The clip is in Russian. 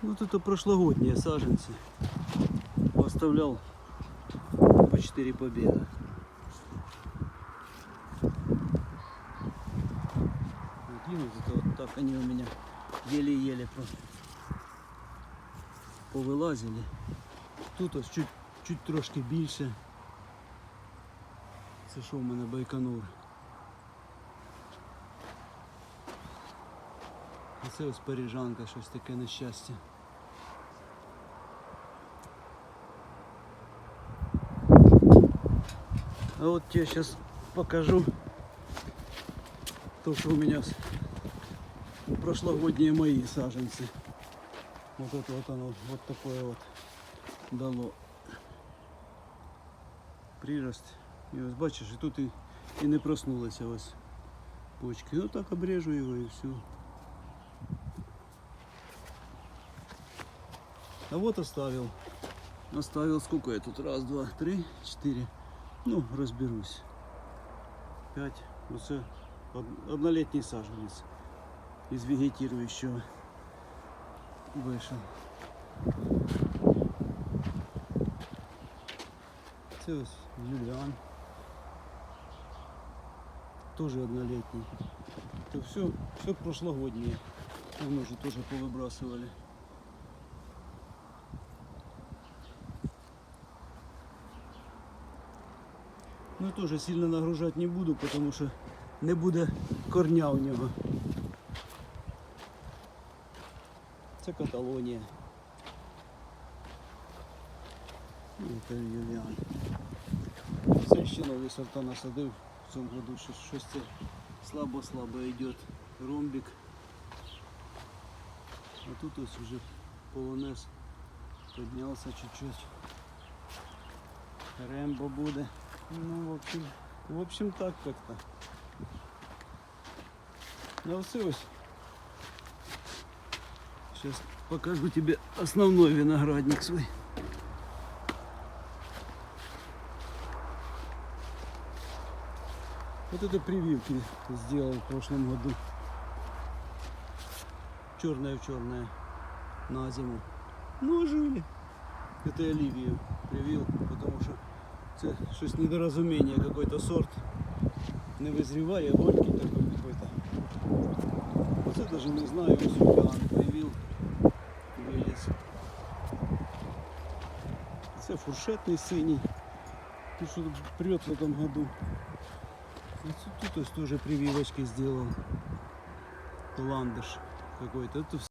Вот это прошлогодние саженцы. Оставлял по 4 побега. Вот, и вот вот так они у меня еле-еле по- повилазили. Тут ось чуть, чуть трошки більше. Це що в байконур. А це ось паріжанка, щось таке нещастя. А вот тебе сейчас покажу то, что у меня с- прошлогодние мои саженцы. Вот это вот оно, вот такое вот дало прирост. І ось бачиш, і тут і, і не проснулися ось почки. Ну так обрежу його і все. А вот оставил. Оставил сколько я тут? Раз, два, три, четыре. Ну, разберусь. Пять. Оце од- однолетний саженец из вегетирующего вышел. Це ось Юліан. Тоже однолетний. Это все, все прошлогоднее. Там уже тоже повыбрасывали. Ну тоже сильно нагружать не буду, потому что не буде корня у нього. Це Каталонія. Це ще нові сорта насадив в цьому году, що щось це слабо-слабо йде. Ромбік. А тут ось вже полонез піднявся чуть-чуть. Рембо буде. Ну, в общем, в общем так как-то. Ну, все. Сейчас покажу тебе основной виноградник свой. Вот это прививки сделал в прошлом году. Черное в черное на зиму. Ну, жили. Это я Оливию привил, потому что це щось недорозуміння, какой-то сорт не визріває, горький такой какой-то. Оце даже не знаю, ось Юліан привив, виліз. Це фуршетний синій. Ну что тут прет в этом году. И тут, тут ось тоже прививочки сделал. Ландыш какой-то. Это